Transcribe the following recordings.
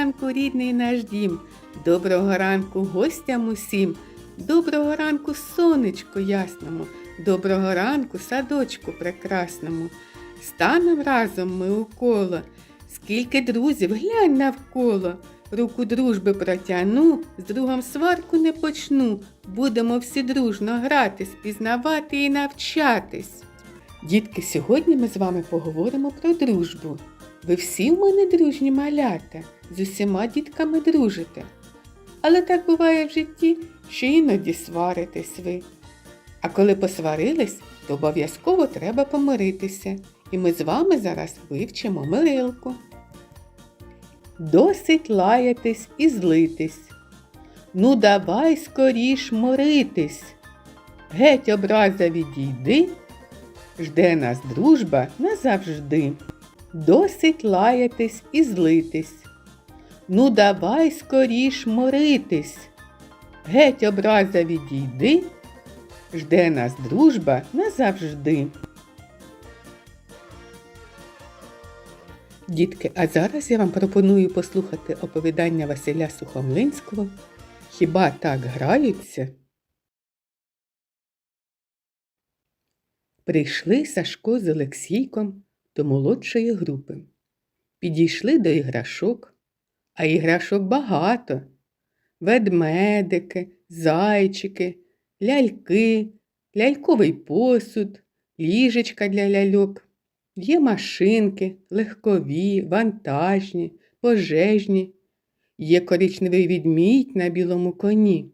ранку, рідний наш дім. Доброго ранку гостям усім. Доброго ранку, сонечку ясному. Доброго ранку, садочку прекрасному. Станем разом ми у коло. Скільки друзів, глянь навколо. Руку дружби протягну, з другом сварку не почну. Будемо всі дружно грати, спізнавати і навчатись. Дітки, сьогодні ми з вами поговоримо про дружбу. Ви всі в мене дружні малята, з усіма дітками дружите. Але так буває в житті, що іноді сваритесь ви. А коли посварились, то обов'язково треба помиритися. І ми з вами зараз вивчимо мирилку. Досить лаятись і злитись. Ну, давай скоріш моритись. Геть образа відійди, жде нас дружба назавжди. Досить лаятись і злитись. Ну, давай скоріш моритись. Геть образа відійди, жде нас дружба назавжди. Дітки, а зараз я вам пропоную послухати оповідання Василя Сухомлинського Хіба так граються? Прийшли Сашко з Олексійком до молодшої групи. Підійшли до іграшок, а іграшок багато. Ведмедики, зайчики, ляльки, ляльковий посуд, ліжечка для ляльок. Є машинки, легкові, вантажні, пожежні. Є коричневий відмідь на білому коні.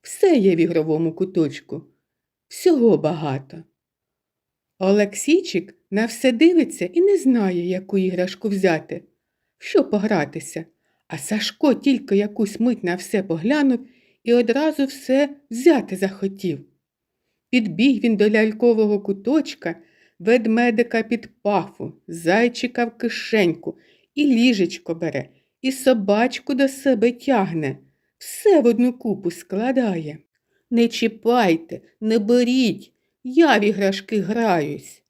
Все є в ігровому куточку. Всього багато. Олексійчик на все дивиться і не знає, яку іграшку взяти, що погратися. А Сашко тільки якусь мить на все поглянув і одразу все взяти захотів. Підбіг він до лялькового куточка, ведмедика під пафу, зайчика в кишеньку, і ліжечко бере, і собачку до себе тягне, все в одну купу складає. Не чіпайте, не беріть, я в іграшки граюсь.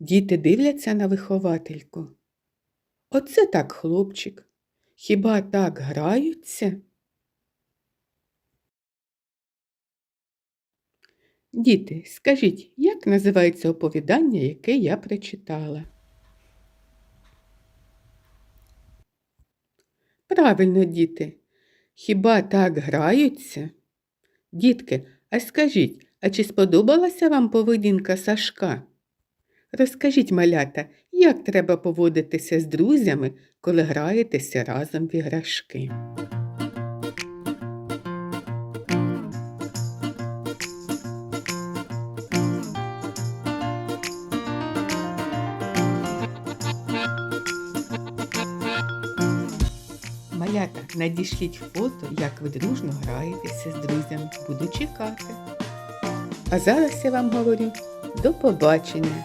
Діти дивляться на виховательку. Оце так, хлопчик. Хіба так граються? Діти, скажіть, як називається оповідання, яке я прочитала? Правильно, діти. Хіба так граються? Дітки, а скажіть, а чи сподобалася вам поведінка Сашка? Розкажіть, малята, як треба поводитися з друзями, коли граєтеся разом в іграшки? Малята, надішліть фото, як ви дружно граєтеся з друзями. Буду чекати. А зараз я вам говорю до побачення,